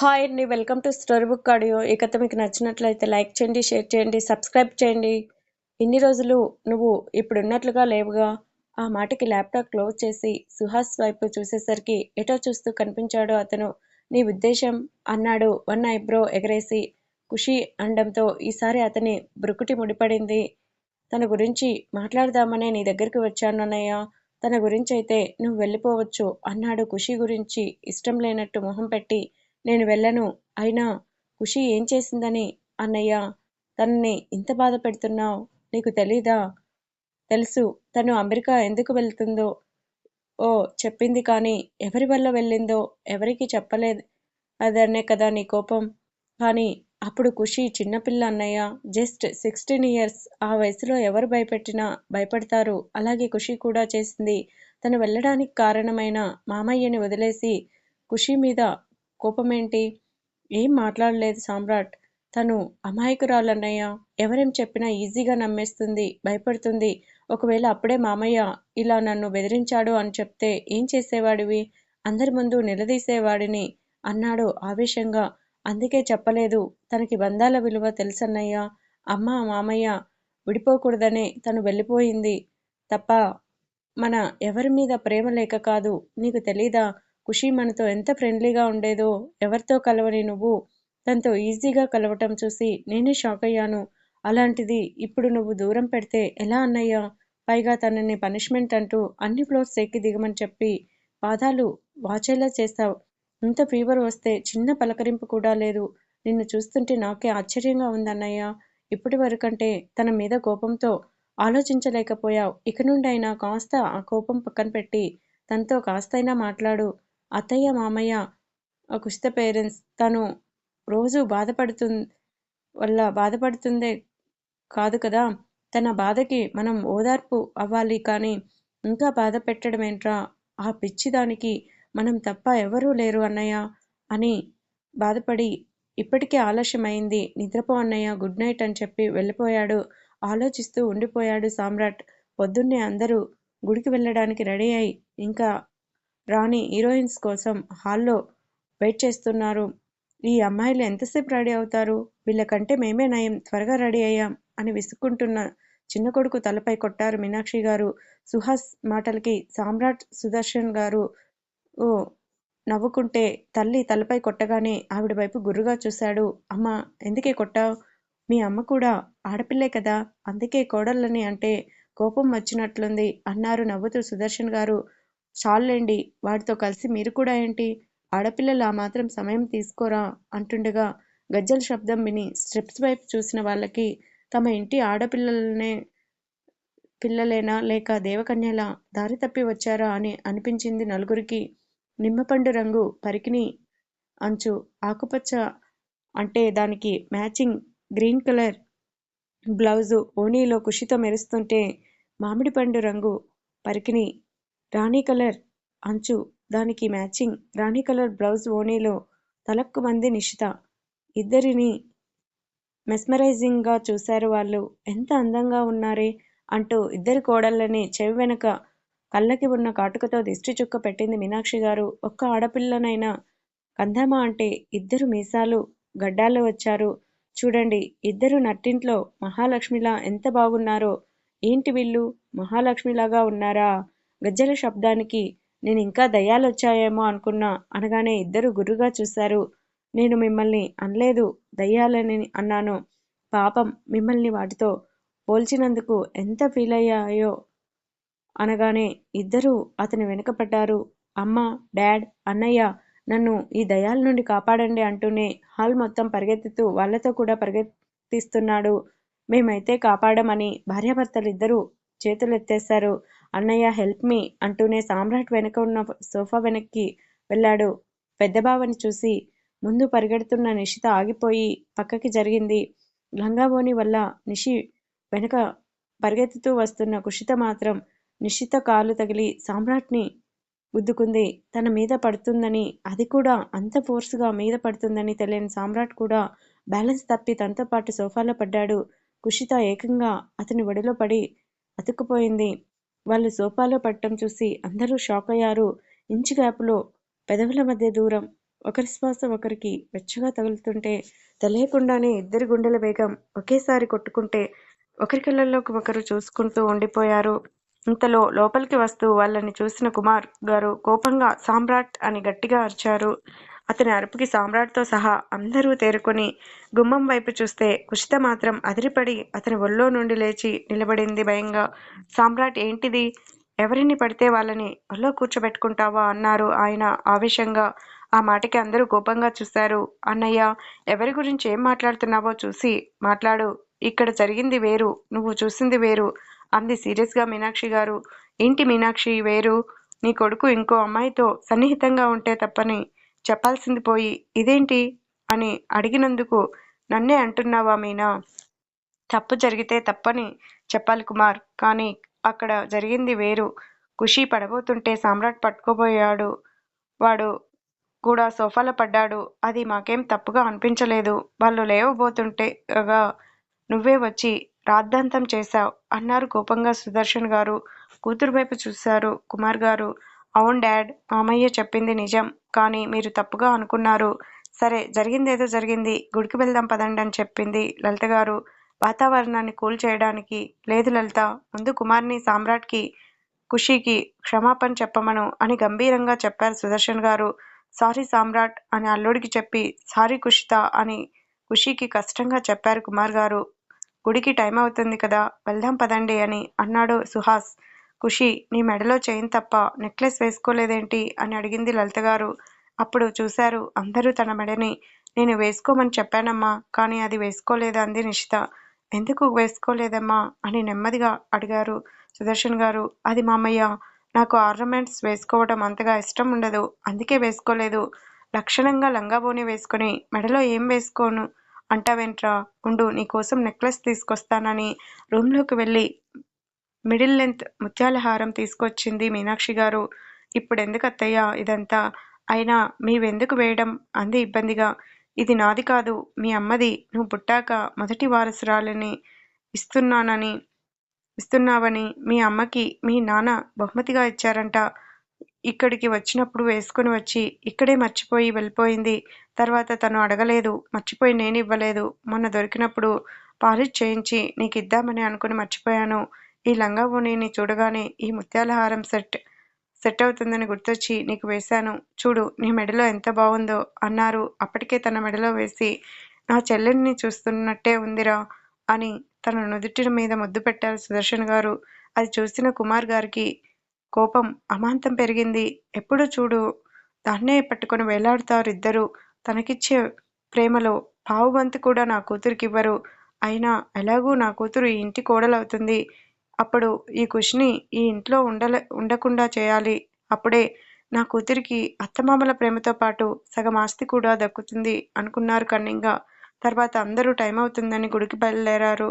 Hi అండి welcome to story book audio. ఈ కథ మీకు నచ్చినట్లయితే లైక్ చేయండి షేర్ చేయండి సబ్స్క్రైబ్ చేయండి. ఇన్ని రోజులు నువ్వు ఇప్పుడున్నట్లుగా లేవుగా? ఆ మాటకి ల్యాప్టాప్ క్లోజ్ చేసి సుహాస్ వైపు చూసేసరికి ఎటో చూస్తూ కనిపించాడు అతను. నీ ఉద్దేశం? అన్నాడు వన్ ఐబ్రో ఎగరేసి. ఖుషి అండంతో ఈసారి అతని బ్రుకుటి ముడిపడింది. తన గురించి మాట్లాడదామనే నీ దగ్గరికి వచ్చాను అన్నయ్య. తన గురించి అయితే నువ్వు వెళ్ళిపోవచ్చు అన్నాడు ఖుషి గురించి ఇష్టం లేనట్టు మొహం పెట్టి. నేను వెళ్ళను. అయినా ఖుషి ఏం చేసిందని? అన్నయ్య తనని ఇంత బాధ పెడుతున్నావు? నీకు తెలీదా? తెలుసు తను అమెరికా ఎందుకు వెళ్తుందో? ఓ చెప్పింది కానీ ఎవరి వల్ల వెళ్ళిందో ఎవరికి చెప్పలేదు. అదనే కదా నీ కోపం. కానీ అప్పుడు ఖుషి చిన్నపిల్ల అన్నయ్య జస్ట్ సిక్స్టీన్ ఇయర్స్ ఆ వయసులో ఎవరు భయపెట్టినా భయపడతారు. అలాగే ఖుషి కూడా చేసింది. తను వెళ్ళడానికి కారణమైన మామయ్యని వదిలేసి ఖుషి మీద కోపమేంటి? ఏం మాట్లాడలేదు సామ్రాట్. తను అమాయకురాలన్నయ్య. ఎవరేం చెప్పినా ఈజీగా నమ్మేస్తుంది భయపడుతుంది. ఒకవేళ అప్పుడే మామయ్య ఇలా నన్ను బెదిరించాడు అని చెప్తే ఏం చేసేవాడివి? అందరి ముందు నిలదీసేవాడిని అన్నాడు ఆవేశంగా. అందుకే చెప్పలేదు. తనకి బంధాల విలువ తెలుసన్నయ్యా. అమ్మ మామయ్య విడిపోకూడదనే తను వెళ్ళిపోయింది. తప్ప మన ఎవరి మీద ప్రేమ లేక కాదు. నీకు తెలీదా? ఖుషి మనతో ఎంత ఫ్రెండ్లీగా ఉండేదో ఎవరితో కలవని నువ్వు తనతో ఈజీగా కలవటం చూసి నేనే షాక్ అయ్యాను. అలాంటిది ఇప్పుడు నువ్వు దూరం పెడితే ఎలా అన్నయ్యా? పైగా తనని పనిష్మెంట్ అంటూ అన్ని ఫ్లోర్స్ ఎక్కి దిగమని చెప్పి పాదాలు వాచేలా చేస్తావు. ఇంత ఫీవర్ వస్తే చిన్న పలకరింపు కూడా లేదు. నిన్ను చూస్తుంటే నాకే ఆశ్చర్యంగా ఉందన్నయ్య. ఇప్పటి వరకంటే తన మీద కోపంతో ఆలోచించలేకపోయావు. ఇక నుండి అయినా కాస్త ఆ కోపం పక్కన పెట్టి తనతో కాస్తైనా మాట్లాడు. అత్తయ్య మామయ్య కుషిత పేరెంట్స్ తను రోజు బాధపడుతు వల్ల బాధపడుతుందే కాదు కదా? తన బాధకి మనం ఓదార్పు అవ్వాలి కానీ ఇంకా బాధ పెట్టడమేంట్రా? ఆ పిచ్చిదానికి మనం తప్ప ఎవరూ లేరు అన్నయ్య అని బాధపడి ఇప్పటికే ఆలస్యమైంది. నిద్రపో అన్నయ్య గుడ్ నైట్ అని చెప్పి వెళ్ళిపోయాడు. ఆలోచిస్తూ ఉండిపోయాడు సామ్రాట్. పొద్దున్నే అందరూ గుడికి వెళ్ళడానికి రెడీ అయి ఇంకా రాణి హీరోయిన్స్ కోసం హాల్లో వెయిట్ చేస్తున్నారు. ఈ అమ్మాయిలు ఎంతసేపు రెడీ అవుతారు? వీళ్ళకంటే మేమే నయం త్వరగా రెడీ అయ్యాం అని విసుక్కుంటున్న చిన్న కొడుకు తలపై కొట్టారు మీనాక్షి గారు. సుహాస్ మాటలకి సామ్రాట్ సుదర్శన్ గారు ఓ నవ్వుకుంటే తల్లి తలపై కొట్టగానే ఆవిడ వైపు గుర్రుగా చూశాడు. అమ్మ ఎందుకే కొట్టావు? మీ అమ్మ కూడా ఆడపిల్లే కదా అందుకే కోడళ్ళని అంటే కోపం వచ్చినట్లుంది అన్నారు నవ్వుతూ సుదర్శన్ గారు. చాలండి వాడితో కలిసి మీరు కూడా ఏంటి? ఆడపిల్లలు ఆ మాత్రం సమయం తీసుకోరా? అంటుండగా గజ్జల శబ్దం విని స్ట్రిప్స్ వైపు చూసిన వాళ్ళకి తమ ఇంటి ఆడపిల్లలనే పిల్లలేనా లేక దేవకన్యలా దారి తప్పి వచ్చారా అని అనిపించింది నలుగురికి. నిమ్మపండు రంగు పరికిని అంచు ఆకుపచ్చ అంటే దానికి మ్యాచింగ్ గ్రీన్ కలర్ బ్లౌజు ఓణీలో కుషితో మెరుస్తుంటే మామిడి పండు రంగు పరికిని రాణి కలర్ అంచు. దానికి మ్యాచింగ్. రాణి కలర్ బ్లౌజ్ ఓణీలో తలక్కుమంది నిషిత. ఇద్దరిని మెస్మరైజింగ్గా చూశారు వాళ్ళు. ఎంత అందంగా ఉన్నారే అంటూ ఇద్దరి కోడళ్ళని చెవి వెనుక కళ్ళకి ఉన్న కాటుకతో దిష్టి చుక్క పెట్టింది మీనాక్షి గారు. ఒక్క ఆడపిల్లనైనా కందామా అంటే ఇద్దరు మీసాలు గడ్డాలు వచ్చారు. చూడండి ఇద్దరు నట్టింట్లో మహాలక్ష్మిలా ఎంత బాగున్నారో. ఏంటి వీళ్ళు? మహాలక్ష్మిలాగా ఉన్నారా? గజ్జల శబ్దానికి నేను ఇంకా దయ్యాలొచ్చాయేమో అనుకున్నా అనగానే ఇద్దరు గుర్రుగా చూశారు. నేను మిమ్మల్ని అనలేదు దయ్యాలని అన్నాను. పాపం మిమ్మల్ని వాటితో పోల్చినందుకు ఎంత ఫీల్ అయ్యాయో అనగానే ఇద్దరూ అతని వెనుకపడ్డారు అమ్మ డాడ్ అన్నయ్య నన్ను ఈ దయాల నుండి కాపాడండి అంటూనే హాల్ మొత్తం పరిగెత్తుతూ వాళ్ళతో కూడా పరిగెత్తిస్తున్నాడు. మేమైతే కాపాడమని భార్యాభర్తలిద్దరూ చేతులెత్తేశారు. అన్నయ్య హెల్ప్ మీ అంటూనే సామ్రాట్ వెనక ఉన్న సోఫా వెనక్కి వెళ్ళాడు. పెద్దబావని చూసి ముందు పరిగెడుతున్న నిషిత ఆగిపోయి పక్కకి జరిగింది. లంగాబోని వల్ల నిషి వెనక పరిగెత్తుతూ వస్తున్న కుషిత మాత్రం నిషిత కాలు తగిలి సామ్రాట్ని గుద్దుకుంది. తన మీద పడుతుందని అది కూడా అంత ఫోర్స్గా మీద పడుతుందని తెలియని సామ్రాట్ కూడా బ్యాలెన్స్ తప్పి తనతో పాటు సోఫాలో పడ్డాడు. కుషిత ఏకంగా అతని ఒడిలో పడి అతుక్కుపోయింది. వాళ్ళు సోఫాలో పట్టడం చూసి అందరూ షాక్ అయ్యారు. ఇంచు గ్యాప్లో పెదవుల మధ్య దూరం ఒకరి శ్వాస ఒకరికి వెచ్చగా తగులుతుంటే తెలియకుండానే ఇద్దరి గుండెల వేగం ఒకేసారి కొట్టుకుంటే ఒకరి కళ్ళల్లోకి ఒకరు చూసుకుంటూ ఉండిపోయారు. ఇంతలో లోపలికి వస్తూ వాళ్ళని చూసిన కుమార్ గారు కోపంగా సామ్రాట్ అని గట్టిగా అరిచారు. అతని అరుపుకి సామ్రాట్తో సహా అందరూ తేరుకొని గుమ్మం వైపు చూస్తే కుషిత మాత్రం అదిరిపడి అతని ఒళ్ళో నుండి లేచి నిలబడింది భయంగా. సామ్రాట్ ఏంటిది? ఎవరిని పడితే వాళ్ళని ఒళ్ళో కూర్చోబెట్టుకుంటావా? అన్నారు ఆయన ఆవేశంగా. ఆ మాటకి అందరూ కోపంగా చూశారు. అన్నయ్య ఎవరి గురించి ఏం మాట్లాడుతున్నావో చూసి మాట్లాడు. ఇక్కడ జరిగింది వేరు నువ్వు చూసింది వేరు అంది సీరియస్గా మీనాక్షి గారు. ఏంటి మీనాక్షి వేరు? నీ కొడుకు ఇంకో అమ్మాయితో సన్నిహితంగా ఉంటే తప్పని చెప్పాల్సింది పోయి ఇదేంటి? అని అడిగినందుకు నన్నే అంటున్నావా మీనా? తప్పు జరిగితే తప్పని చెప్పాలి కుమార్ కానీ అక్కడ జరిగింది వేరు. ఖుషి పడబోతుంటే సామ్రాట్ పట్టుకోబోయాడు. వాడు కూడా సోఫాలో పడ్డాడు. అది మాకేం తప్పుగా అనిపించలేదు. వాళ్ళు లేవబోతుంటేగా నువ్వే వచ్చి రాద్ధాంతం చేశావు అన్నారు కోపంగా సుదర్శన్ గారు. కూతురు వైపు చూశారు కుమార్ గారు. అవును డాడ్ మామయ్య చెప్పింది నిజం. కానీ మీరు తప్పుగా అనుకున్నారు. సరే జరిగిందేదో జరిగింది. గుడికి వెళ్దాం పదండి అని చెప్పింది లలిత గారు. వాతావరణాన్ని కూల్ చేయడానికి లేదు లలిత ముందు కుమార్ని సామ్రాట్కి ఖుషీకి క్షమాపణ చెప్పమను అని గంభీరంగా చెప్పారు సుదర్శన్ గారు. సారీ సామ్రాట్ అని అల్లుడికి చెప్పి సారీ కుషిత అని ఖుషీకి కష్టంగా చెప్పారు కుమార్ గారు. గుడికి టైం అవుతుంది కదా వెళ్దాం పదండి అని అన్నాడు సుహాస్. ఖుషి నీ మెడలో చైన్ తప్ప నెక్లెస్ వేసుకోలేదేంటి? అని అడిగింది లలిత గారు అప్పుడు చూశారు అందరూ తన మెడని. నేను వేసుకోమని చెప్పానమ్మా కానీ అది వేసుకోలేదా అంది నిషిత. ఎందుకు వేసుకోలేదమ్మా? అని నెమ్మదిగా అడిగారు సుదర్శన్ గారు. అది మామయ్య నాకు ఆర్నమెంట్స్ వేసుకోవడం అంతగా ఇష్టం ఉండదు అందుకే వేసుకోలేదు. లక్షణంగా లంగాబోని వేసుకొని మెడలో ఏం వేసుకోను? అంటావేంట్రా? ఉండు నీకోసం నెక్లెస్ తీసుకొస్తానని రూమ్లోకి వెళ్ళి మిడిల్ లెంత్ ముత్యాల హారం తీసుకొచ్చింది మీనాక్షి గారు. ఇప్పుడు ఎందుకు అత్తయ్య ఇదంతా? అయినా మీవెందుకు వేయడం? అంది ఇబ్బందిగా. ఇది నాది కాదు మీ అమ్మది. నువ్వు పుట్టాక మొదటి వారసురాలని ఇస్తున్నానని ఇస్తున్నావని మీ అమ్మకి మీ నాన్న బహుమతిగా ఇచ్చారంట. ఇక్కడికి వచ్చినప్పుడు వేసుకుని వచ్చి ఇక్కడే మర్చిపోయి వెళ్ళిపోయింది. తర్వాత తను అడగలేదు మర్చిపోయి నేను ఇవ్వలేదు మొన్న దొరికినప్పుడు పాలిష్ చేయించి నీకు ఇద్దామని అనుకుని మర్చిపోయాను. ఈ లంగా ఓణిని చూడగానే ఈ ముత్యాల హారం సెట్ సెట్ అవుతుందని గుర్తొచ్చి నీకు వేశాను. చూడు నీ మెడలో ఎంత బాగుందో అన్నారు. అప్పటికే తన మెడలో వేసి నా చెల్లెల్ని చూస్తున్నట్టే ఉందిరా అని తన నుదుటి మీద ముద్దు పెట్టారు సుదర్శన్ గారు. అది చూసిన కుమార్ గారికి కోపం అమాంతం పెరిగింది. ఎప్పుడు చూడు దాన్నే పట్టుకొని వేలాడుతారు ఇద్దరు తనకిచ్చే ప్రేమలో పావుబంతి కూడా నా కూతురికి ఇవ్వరు అయినా ఎలాగూ నా కూతురు ఈ ఇంటి కోడలవుతుంది. అప్పుడు ఈ కుష్ని ఈ ఇంట్లో ఉండలే ఉండకుండా చేయాలి. అప్పుడే నా కూతురికి అత్తమామల ప్రేమతో పాటు సగం ఆస్తి కూడా దక్కుతుంది అనుకున్నారు కన్నింగా. తర్వాత అందరూ టైం అవుతుందని గుడికి బయలుదేరారు.